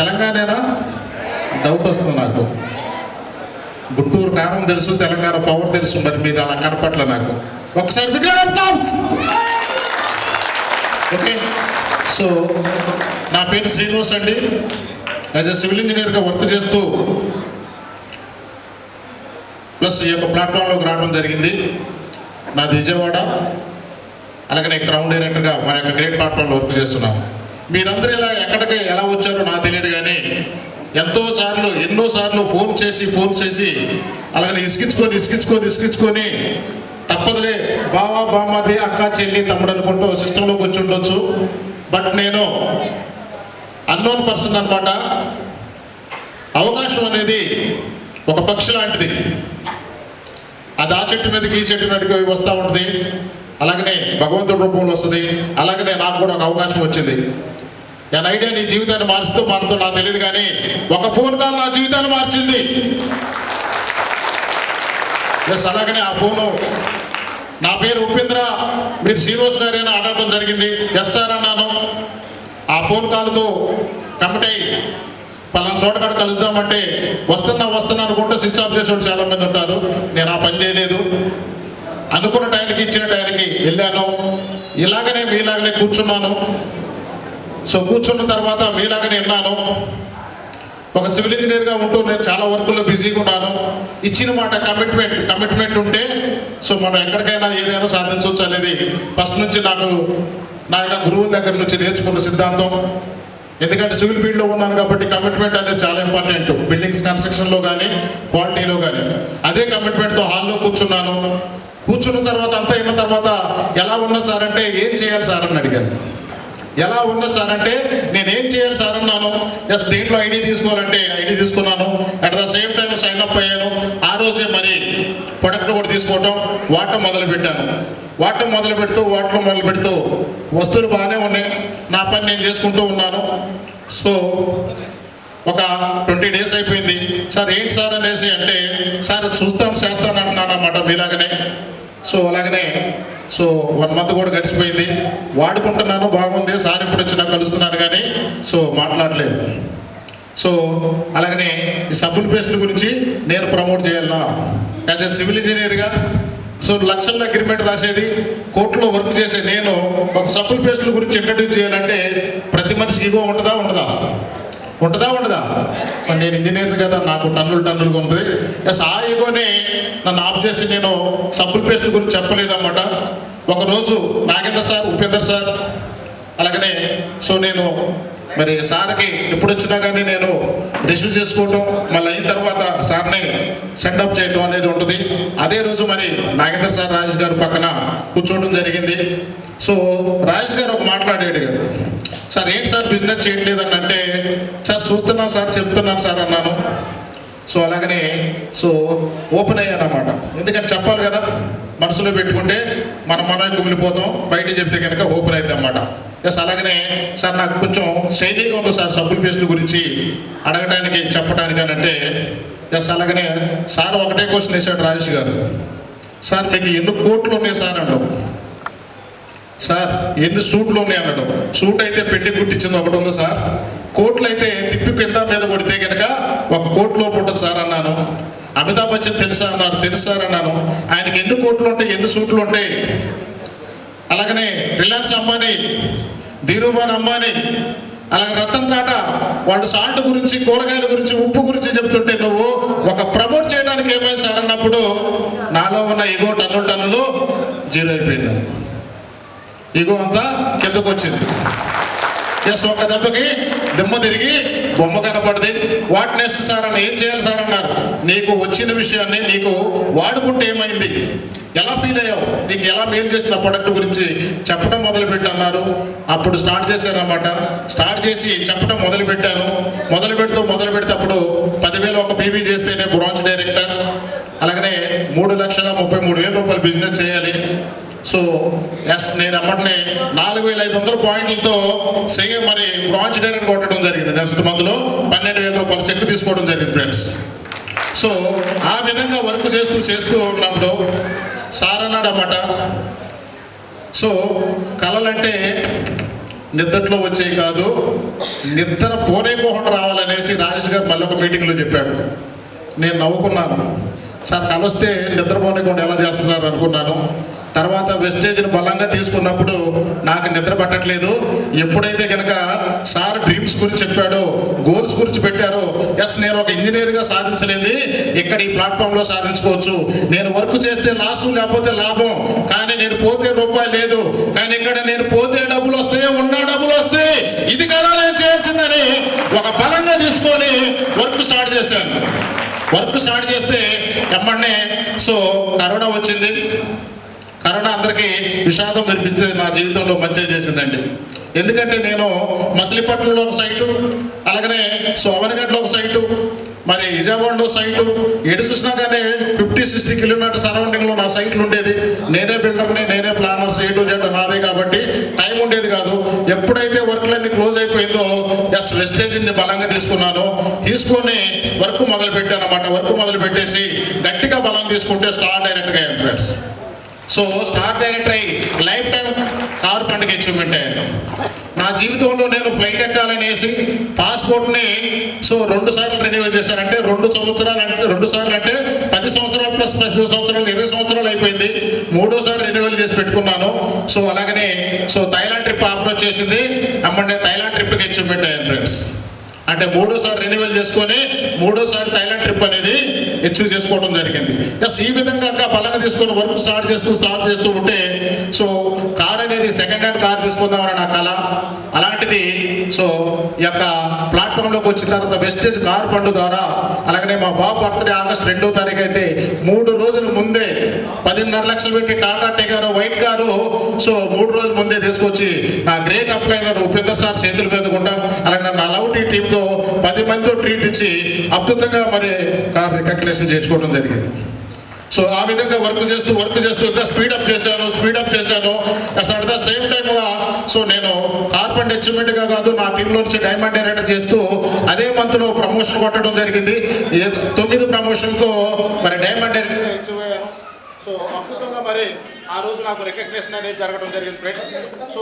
తెలంగాణేనా? Doubt వస్తుంది నాకు. గుంటూరు కారం తెలుసు తెలంగాణ పవర్ తెలుసు మరి మీరు అలా కనపట్ల నాకు. ఒకసారి ఓకే సో నా పేరు శ్రీనివాస్ అండి. యాజ్ ఎ సివిల్ ఇంజనీర్గా వర్క్ చేస్తూ ప్లస్ ఈ యొక్క ప్లాట్ఫామ్లోకి రావడం జరిగింది. నాది విజయవాడ. అలాగే నేను క్రౌన్ డైరెక్టర్గా మన యొక్క గ్రేట్ ప్లాట్ఫామ్లో వర్క్ చేస్తున్నాం మీరందరూ ఇలా ఎక్కడికి ఎలా వచ్చారో నాకు తెలియదు కానీ ఎంతో సార్లు ఎన్నో సార్లు ఫోన్ చేసి ఫోన్ చేసి అలాగే ఇసుకించుకొని ఇసుకించుకొని ఇసుకించుకొని తప్పదులే బావా బామ్మది అక్క చెల్లి తమ్ముడు అనుకుంటూ సిస్టంలోకి వచ్చి ఉండొచ్చు బట్ నేను అన్నోన్ పర్సన్ అనమాట అవకాశం అనేది ఒక పక్షి లాంటిది. అది ఆ చెట్టు మీదకి ఈ చెట్టు మీదకి వస్తూ ఉంటుంది. అలాగనే భగవంతుడి రూపంలో వస్తుంది. అలాగనే నాకు కూడా ఒక అవకాశం వచ్చింది. నేను ఐడియా నీ జీవితాన్ని మారుస్తూ మారుతూ నాకు తెలియదు కానీ ఒక ఫోన్ కాల్ నా జీవితాన్ని మార్చింది. ఎస్ అలాగనే ఆ ఫోను. నా పేరు ఉపేంద్ర. మీరు శ్రీనివాస్ గారేనా అడగడం జరిగింది. ఎస్ సార్ అన్నాను. ఆ ఫోన్ కాల్తో కమిటీ పలానా చోట కాడ కలుద్దామంటే వస్తున్నా వస్తున్నా అనుకుంటే స్విచ్ ఆఫ్ చేసేవాడు చాలా మంది ఉంటారు. నేను ఆ పని చేయలేదు. అనుకున్న టైంకి ఇచ్చిన టైంకి వెళ్ళాను. ఇలాగనే మీలాగనే కూర్చున్నాను. సో కూర్చున్న తర్వాత మీలాగనే విన్నాను ఒక సివిల్ ఇంజనీర్గా ఉంటూ నేను చాలా వర్కుల్లో బిజీగా ఉన్నాను. ఇచ్చిన మాట కమిట్మెంట్ కమిట్మెంట్ ఉంటే సో మనం ఎక్కడికైనా ఏదైనా సాధించవచ్చు అనేది ఫస్ట్ నుంచి నాకు నా యొక్క గురువు దగ్గర నుంచి నేర్చుకున్న సిద్ధాంతం. ఎందుకంటే సివిల్ ఫీల్డ్లో ఉన్నాను కాబట్టి కమిట్మెంట్ అనేది చాలా ఇంపార్టెంట్. బిల్డింగ్స్ కన్స్ట్రక్షన్లో కానీ క్వాలిటీలో కానీ అదే కమిట్మెంట్తో హాల్లో కూర్చున్నాను. కూర్చున్న తర్వాత అంతా అయిన తర్వాత ఎలా ఉన్నా సార్ అంటే ఏం చేయాలి సార్ అని అడిగాను. ఎలా ఉన్నా సార్ అంటే నేనేం చేయాలి సార్ అన్నాను. జస్ట్ దీంట్లో ఐడి తీసుకోవాలంటే ఐడి తీసుకున్నాను. At the same time sign up అయ్యాను. ఆ రోజే మరి ప్రొడక్ట్ కూడా తీసుకోవటం వాడటం మొదలు పెట్టాను వాడటం మొదలు పెడుతూ వాడటం మొదలు పెడుతూ వస్తువులు బాగానే ఉన్నాయి. నా పని నేను చేసుకుంటూ ఉన్నాను. సో ఒక ట్వంటీ డేస్ అయిపోయింది. సార్ ఏంటి సార్ అనేసి అంటే సార్ చూస్తాం చేస్తాను అంటున్నాను అన్నమాట మీలాగనే. సో అలాగనే సో వన్ మంత్ కూడా గడిచిపోయింది. వాడుకుంటున్నాను బాగుంది. సార్ ఇప్పుడు వచ్చినా కలుస్తున్నాను కానీ సో మాట్లాడలేదు. సో అలాగనే ఈ సబ్బుల పేస్ట్ల గురించి నేను ప్రమోట్ చేయాలా? యాజ్ ఎ సివిల్ ఇంజనీర్గా సో లక్షల అగ్రిమెంట్ రాసేది కోర్టులో వర్క్ చేసే నేను ఒక సబ్బుల పేస్ట్ల గురించి ఇంట్రడ్యూస్ చేయాలంటే ప్రతి మనిషికి ఈగో ఉంటుందా? ఉండదా ఉంటుందా ఉండదా? మరి నేను ఇంజనీర్ కదా నాకు టన్నులు టన్నులుగా ఉంది ఎస్ ఆ నన్ను ఆఫ్ చేసి నేను సబ్బుల్ పేస్ట్ గురించి చెప్పలేదన్నమాట. ఒకరోజు నాగేంద్ర సార్ ఉపేందర్ సార్ అలాగనే సో నేను మరి సార్కి ఎప్పుడు వచ్చినా కానీ నేను రిసీవ్ చేసుకోవటం మళ్ళీ అయిన తర్వాత సార్ని సెండప్ చేయటం అనేది ఉంటుంది. అదే రోజు మరి నాగేంద్ర సార్ రాజేష్ గారు పక్కన కూర్చోవడం జరిగింది. సో రాజేష్ గారు ఒక మాట్లాడాడు. గారు సార్ ఏంటి సార్ బిజినెస్ చేయట్లేదని అంటే సార్ చూస్తున్నాను సార్ చెప్తున్నాను సార్ అన్నాను. సో అలాగనే సో ఓపెన్ అయ్యాను అనమాట ఎందుకంటే చెప్పాలి కదా మనసులో పెట్టుకుంటే మనం మనం కుమిలిపోతాం బయట చెప్తే కనుక ఓపెన్ అవుతుంది అనమాట ఎస్ అలాగనే సార్ నాకు కొంచెం శైలిగా ఉంది సార్ సబ్బుల పేస్టుల గురించి అడగడానికి చెప్పడానికి అని అంటే ఎస్ అలాగనే సార్ ఒకటే క్వశ్చన్ వేశాడు రాజేష్ గారు. సార్ మీకు ఎన్ని కోట్లు ఉన్నాయి సార్ అన్నాడు. సార్ ఎన్ని సూట్లు ఉన్నాయి అన్నాడు. సూట్ అయితే పెళ్ళి కుట్టించింది ఒకటి ఉంది సార్? కోట్లు అయితే తిప్పి కింద మీద కొడితే కనుక ఒక కోట్ లోపు ఉంటుంది సార్ అన్నాను. అమితాబ్ బచ్చన్ తెలుసా అన్నారు తెలుసు సార్ అన్నాను. ఆయనకి ఎన్ని కోట్లు ఉంటాయి ఎన్ని సూట్లు ఉంటాయి? అలాగనే రిలయన్స్ అంబానీ ధీరుభాన్ అంబానీ అలాగే రతన్ టాటా వాళ్ళు సాల్ట్ గురించి కూరగాయల గురించి ఉప్పు గురించి చెప్తుంటే నువ్వు ఒక ప్రమోట్ చేయడానికి ఏమైంది సార్ అన్నప్పుడు నాలో ఉన్న ఇగో టన్నులు టన్నులు జీరో అయిపోయింది. ఇగో అంతా కిందకు వచ్చింది జస్ట్ ఒక్క దెబ్బకి దిమ్మ తిరిగి బొమ్మ కనపడింది వాట్ నెక్స్ట్ సార్ అన్న ఏం చేయాలి సార్ అన్నారు. నీకు వచ్చిన విషయాన్ని నీకు వాడుకుంటే ఏమైంది? ఎలా ఫీల్ అయ్యావు? నీకు ఎలా మేలు చేసింది ఆ ప్రొడక్ట్ గురించి చెప్పడం మొదలు పెట్టన్నారు అప్పుడు స్టార్ట్ చేశారనమాట స్టార్ట్ చేసి చెప్పడం మొదలు పెట్టాను మొదలు పెడుతూ మొదలు పెడితే అప్పుడు పదివేలు ఒక పీవీ చేస్తేనే బ్రాంచ్ డైరెక్టర్ అలాగనే మూడు లక్షల ముప్పై మూడు వేల రూపాయలు బిజినెస్ చేయాలి సో ఎస్ నేను అమ్మటనే నాలుగు వేల ఐదు వందల పాయింట్లతో సేమ్ మరి బ్రాంచ్ డైరెక్ట్ కొట్టడం జరిగింది. నెక్స్ట్ మంత్లో పన్నెండు వేల రూపాయలు చెక్ తీసుకోవడం జరిగింది ఫ్రెండ్స్ సో ఆ విధంగా వర్క్ చేస్తూ చేస్తూ ఉన్నప్పుడు సార్ అన్నాడు అన్నమాట సో కళలంటే నిద్రలో వచ్చేవి కాదు నిద్ర పోనేకోకుండా రావాలనేసి రాజేష్ గారు మళ్ళీ ఒక మీటింగ్లో చెప్పాడు నేను నవ్వుకున్నాను. సార్ కలిస్తే నిద్ర పోనేకుండా ఎలా చేస్తా సార్ అనుకున్నాను. తర్వాత వెస్టేజ్ని బలంగా తీసుకున్నప్పుడు నాకు నిద్ర పట్టట్లేదు. ఎప్పుడైతే కనుక సార్ డ్రీమ్స్ గురించి చెప్పాడో గోల్స్ గురించి పెట్టారో ఎస్ నేను ఒక ఇంజనీర్గా సాధించలేదు. ఇక్కడ ఈ ప్లాట్ఫామ్లో సాధించుకోవచ్చు. నేను వర్క్ చేస్తే లాస్ లేకపోతే లాభం. కానీ నేను పోతే రూపాయి లేదు. కానీ ఇక్కడ నేను పోతే డబ్బులు వస్తాయి ఉన్న డబ్బులు వస్తాయి ఇది కదా నేను చేయాల్సిందని ఒక బలంగా తీసుకొని వర్క్ స్టార్ట్ చేశాను. వర్క్ స్టార్ట్ చేస్తే ఎమ్మడనే సో కరోనా వచ్చింది. కరోనా అందరికీ విషాదం నిర్పించేది నా జీవితంలో మంచిగా చేసిందండి. ఎందుకంటే నేను మసిలిపట్నంలో ఒక సైటు అలాగనే సో ఒక సైటు మరి విజయవాడలో సైటు ఎటు చూసినా కానీ ఫిఫ్టీ సిక్స్టీ కిలోమీటర్ సరౌండింగ్లో నా సైట్లు ఉండేది. నేనే బిల్డర్ని నేనే ప్లానర్స్ ఏ టు జెడ్ నాదే కాబట్టి టైం ఉండేది కాదు. ఎప్పుడైతే వర్క్లన్నీ క్లోజ్ అయిపోయిందో ఎస్ వెస్టేజ్ని బలంగా తీసుకున్నాను. తీసుకొని వర్క్ మొదలు పెట్టాను అనమాట వర్క్ మొదలు పెట్టేసి గట్టిగా బలం తీసుకుంటే స్టార్ డైరెక్ట్గా ఫ్రెండ్స్. సో స్టార్ డైరెక్టర్ అయ్యి లైఫ్ టైం కారు పండుగ అచీవ్మెంట్ అయ్యాను. నా జీవితంలో నేను ఫ్లైట్ ఎక్కాలనేసి పాస్పోర్ట్ని సో రెండు సార్లు రెన్యూవల్ చేశాను. అంటే రెండు సంవత్సరాలు అంటే రెండు సార్లు అంటే పది సంవత్సరాలు ప్లస్ పది సంవత్సరాలు ఇరవై సంవత్సరాలు అయిపోయింది. మూడోసారి రెన్యువల్ చేసి పెట్టుకున్నాను. సో అలాగనే సో థైలాండ్ ట్రిప్ ఆఫర్ వచ్చేసింది. అమ్మంటే థైలాండ్ ట్రిప్కి అచీవ్మెంట్ అయ్యాను ఫ్రెండ్స్ అంటే మూడోసారి రెన్యువల్ చేసుకొని మూడోసారి థైలాండ్ ట్రిప్ అనేది అచీవ్ చేసుకోవడం జరిగింది. ఎస్ ఈ విధంగా ఇంకా తీసుకొని వర్క్ స్టార్ట్ చేస్తూ స్టార్ట్ చేస్తూ ఉంటే సో కార్ అనేది సెకండ్ హ్యాండ్ కార్ తీసుకుందామని నా కళ అలాంటిది సో ఈ యొక్క ప్లాట్ఫామ్లోకి వచ్చిన తర్వాత వెస్టేజ్ కార్ పండు ద్వారా అలాగనే మా బాబు బర్త్డే ఆగస్ట్ రెండో తారీఖు అయితే మూడు రోజుల ముందే పదిన్నర లక్షలు పెట్టి టాటా టిగారు వైట్ కారు సో మూడు రోజుల ముందే తీసుకొచ్చి నా గ్రేట్ అప్లైనర్ ఉపేంద్ర సార్ చేతుల మీద కూడా అలాగే నా లవ్ టీ టీంతో పది మందితో ట్రీట్ ఇచ్చి అద్భుతంగా మరి కార్ రికగ్నేషన్ చేసుకోవడం జరిగింది. సో ఆ విధంగా వర్క్ చేస్తూ వర్క్ చేస్తూ ఇంకా స్పీడప్ చేశాను స్పీడప్ చేశాను అసలు అట్ ద సేమ్ టైమ్గా సో నేను కార్పెంట్ అచీవ్మెంట్గా కాదు నా టీంలో నుంచి డైమండ్ డైరెక్టర్ చేస్తూ అదే మంత్లో ప్రమోషన్ కొట్టడం జరిగింది. తొమ్మిది ప్రమోషన్తో మరి డైమండ్ డైరెక్టర్ సో అద్భుతంగా మరి ఆ రోజు నాకు రికగ్నేషన్ అనేది జరగడం జరిగింది. Friends so